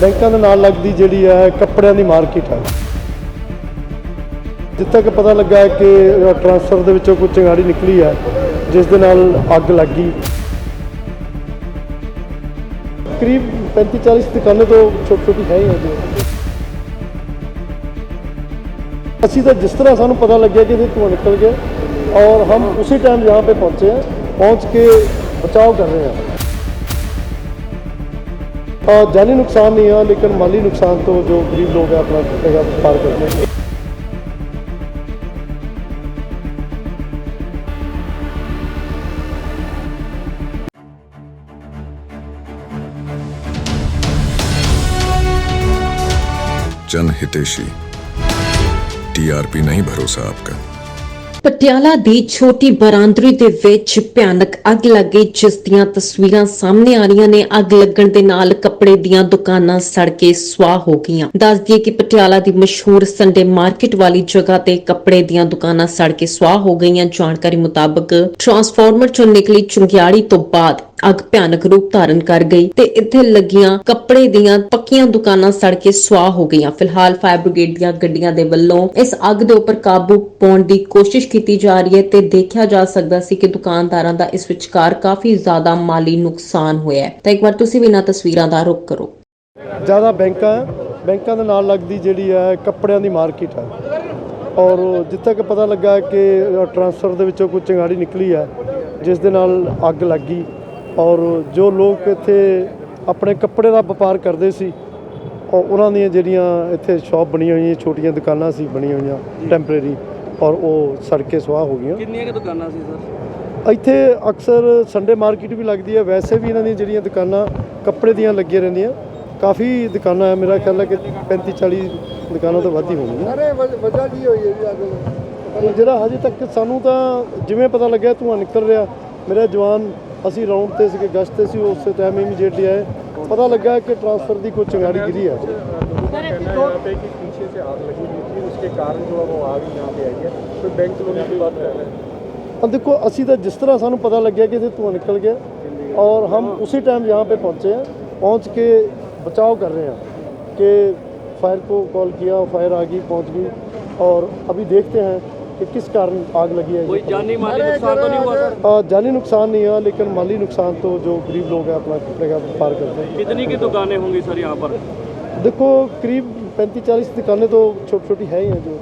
ਬੈਂਕਾਂ ਦੇ ਨਾਲ ਲੱਗਦੀ ਜਿਹੜੀ ਹੈ, ਕੱਪੜਿਆਂ ਦੀ ਮਾਰਕੀਟ ਹੈ। ਜਿੱਥੇ ਕਿ ਪਤਾ ਲੱਗਾ ਕਿ ਟਰਾਂਸਫਰ ਦੇ ਵਿੱਚੋਂ ਕੋਈ ਚੰਗਾੜੀ ਨਿਕਲੀ ਹੈ, ਜਿਸ ਦੇ ਨਾਲ ਅੱਗ ਲੱਗ ਗਈ। ਕਰੀਬ 35 40 ਦੁਕਾਨਾਂ ਤੋਂ ਛੋਟੀ ਛੋਟੀ ਹੈ ਹੀ ਅਸੀਂ ਤਾਂ ਜਿਸ ਤਰ੍ਹਾਂ ਸਾਨੂੰ ਪਤਾ ਲੱਗਿਆ ਕਿ ਇਹ ਧੂੰਆਂ ਨਿਕਲ ਗਿਆ, ਔਰ ਹਮ ਉਸੇ ਟਾਈਮ ਯਹਾਂ ਪੇ ਪਹੁੰਚੇ ਹਾਂ, ਪਹੁੰਚ ਕੇ ਬਚਾਓ ਕਰ ਰਹੇ ਹਾਂ। जानी नुकसान नहीं है, लेकिन माली नुकसान तो जो गरीब लोग हैं, अपना पार करते हैं। जन हितेशी टीआरपी नहीं, भरोसा आपका। ਪਟਿਆਲਾ ਦੀ ਛੋਟੀ ਬਰਾਂਦਰੀ ਦੇ ਵਿੱਚ ਭਿਆਨਕ ਅੱਗ ਲੱਗੀ, ਜਿਸ ਦੀਆਂ ਤਸਵੀਰਾਂ ਸਾਹਮਣੇ ਆ ਰਹੀਆਂ ਨੇ। ਅੱਗ ਲੱਗਣ ਦੇ ਨਾਲ ਕੱਪੜੇ ਦੀਆਂ ਦੁਕਾਨਾਂ ਸੜ ਕੇ ਸੁਆਹ ਹੋ ਗਈਆਂ। ਦੱਸ ਦਈਏ ਕਿ ਪਟਿਆਲਾ ਦੀ ਮਸ਼ਹੂਰ ਸੰਡੇ ਮਾਰਕੀਟ ਵਾਲੀ ਜਗ੍ਹਾ ਤੇ ਕੱਪੜੇ ਦੀਆਂ ਦੁਕਾਨਾਂ ਸੜ ਕੇ ਸੁਆਹ ਹੋ ਗਈਆਂ। ਜਾਣਕਾਰੀ ਮੁਤਾਬਕ ਟਰਾਂਸਫਾਰਮਰ ਚੋਂ ਨਿਕਲੀ ਚੁੰਗਿਆੜੀ ਤੋਂ ਬਾਅਦ ਅੱਗ ਭਿਆਨਕ ਰੂਪ ਧਾਰਨ ਕਰ ਗਈ ਤੇ ਇੱਥੇ ਲੱਗੀਆਂ ਕੱਪੜੇ ਦੀਆਂ ਪੱਕੀਆਂ ਦੁਕਾਨਾਂ ਸੜ ਕੇ ਸੁਆਹ ਹੋ ਗਈਆਂ। ਫਿਲਹਾਲ ਫਾਇਰ ਬ੍ਰਿਗੇਡ ਦੀਆਂ ਗੱਡੀਆਂ ਦੇ ਵੱਲੋਂ ਇਸ ਅੱਗ ਦੇ ਉੱਪਰ ਕਾਬੂ ਪਾਉਣ ਦੀ ਕੋਸ਼ਿਸ਼ ਕੀਤੀ ਜਾ ਰਹੀ ਹੈ ਤੇ ਦੇਖਿਆ ਜਾ ਸਕਦਾ ਸੀ ਕਿ ਦੁਕਾਨਦਾਰਾਂ ਦਾ ਇਸ ਵਿਚਕਾਰ ਕਾਫੀ ਜ਼ਿਆਦਾ ਮਾਲੀ ਨੁਕਸਾਨ ਹੋਇਆ ਹੈ। ਤਾਂ ਇੱਕ ਵਾਰ ਤੁਸੀਂ ਵੀ ਇਹਨਾਂ ਤਸਵੀਰਾਂ ਦਾ ਰੁਖ ਕਰੋ। ਜ਼ਿਆਦਾ ਬੈਂਕਾਂ ਬੈਂਕਾਂ ਦੇ ਨਾਲ ਲੱਗਦੀ ਜਿਹੜੀ ਹੈ ਕੱਪੜਿਆਂ ਦੀ ਮਾਰਕੀਟ ਹੈ। ਔਰ ਜਿੱਥੇ ਤੱਕ ਪਤਾ ਲੱਗਾ ਕਿ ਟਰਾਂਸਫਰ ਦੇ ਵਿੱਚੋਂ ਕੋਈ ਚਿੰਗਾੜੀ ਨਿਕਲੀ ਹੈ, ਜਿਸ ਦੇ ਨਾਲ ਅੱਗ ਲੱਗ ਔਰ ਜੋ ਲੋਕ ਇੱਥੇ ਆਪਣੇ ਕੱਪੜੇ ਦਾ ਵਪਾਰ ਕਰਦੇ ਸੀ ਔਰ ਉਹਨਾਂ ਦੀਆਂ ਜਿਹੜੀਆਂ ਇੱਥੇ ਸ਼ਾਪ ਬਣੀਆਂ ਹੋਈਆਂ ਛੋਟੀਆਂ ਦੁਕਾਨਾਂ ਸੀ ਬਣੀਆਂ ਹੋਈਆਂ ਟੈਂਪਰੇਰੀ ਔਰ ਉਹ ਸੜ ਕੇ ਸੁਆਹ ਹੋ ਗਈਆਂ। ਕਿੰਨੀਆਂ ਕਿ ਦੁਕਾਨਾਂ ਸੀ ਸਰ? ਇੱਥੇ ਅਕਸਰ ਸੰਡੇ ਮਾਰਕੀਟ ਵੀ ਲੱਗਦੀ ਹੈ ਵੈਸੇ ਵੀ ਇਹਨਾਂ ਦੀਆਂ ਜਿਹੜੀਆਂ ਦੁਕਾਨਾਂ ਕੱਪੜੇ ਦੀਆਂ ਲੱਗੀਆਂ ਰਹਿੰਦੀਆਂ। ਕਾਫੀ ਦੁਕਾਨਾਂ ਹੈ ਮੇਰਾ ਖਿਆਲ ਹੈ ਕਿ 35 40 ਦੁਕਾਨਾਂ ਤੋਂ ਵੱਧ ਹੀ ਹੋਣਗੀਆਂ। ਅਰੇ ਵਜ੍ਹਾ ਕੀ ਹੋਈ ਹੈ ਜੀ ਤੇ ਜਿਹੜਾ ਹਜੇ ਤੱਕ ਸਾਨੂੰ ਤਾਂ ਜਿਵੇਂ ਪਤਾ ਲੱਗਿਆ ਧੂੰਆਂ ਨਿਕਲ ਰਿਹਾ। ਮੇਰੇ ਜਵਾਨ ਅਸੀਂ ਰਾਉਂਡ ਤੇ ਸੀਗੇ ਗਸ਼ਤ ਤੇ ਸੀ ਉਸੇ ਟਾਈਮ ਇਮੀਡੀਏਟਲੀ ਆਏ ਪਤਾ ਲੱਗਾ ਕਿ ਟਰਾਂਸਫਰ ਦੀ ਕੋਈ ਚਿੰਗਾੜੀ ਗਿਰੀ ਹੈ पे की पीछे से आग लगी हुई थी उसके कारण जो है वो आग यहाँ पे आई है कोई बैंक लोन की बात कर रहे हैं अब देखो ਅਸੀਂ ਤਾਂ ਜਿਸ ਤਰ੍ਹਾਂ ਸਾਨੂੰ ਪਤਾ ਲੱਗਿਆ कि धुआं निकल गया और हम उसी टाइम यहाँ पे पहुँचे हैं पहुँच के बचाव कर रहे हैं कि फायर को कॉल किया फायर आ गई पहुँच गई और अभी देखते हैं कि किस कारण आग लगी है कोई ये पता जानी माली नुकसान तो नहीं हुआ सर आ, जानी नुकसान नहीं है लेकिन माली नुकसान तो जो गरीब लोग हैं अपना जगह पार करते हैं कितनी की दुकानें होंगी सर यहाँ पर देखो करीब 35 40 दुकानें तो छोटी छोटी है ही हैं जो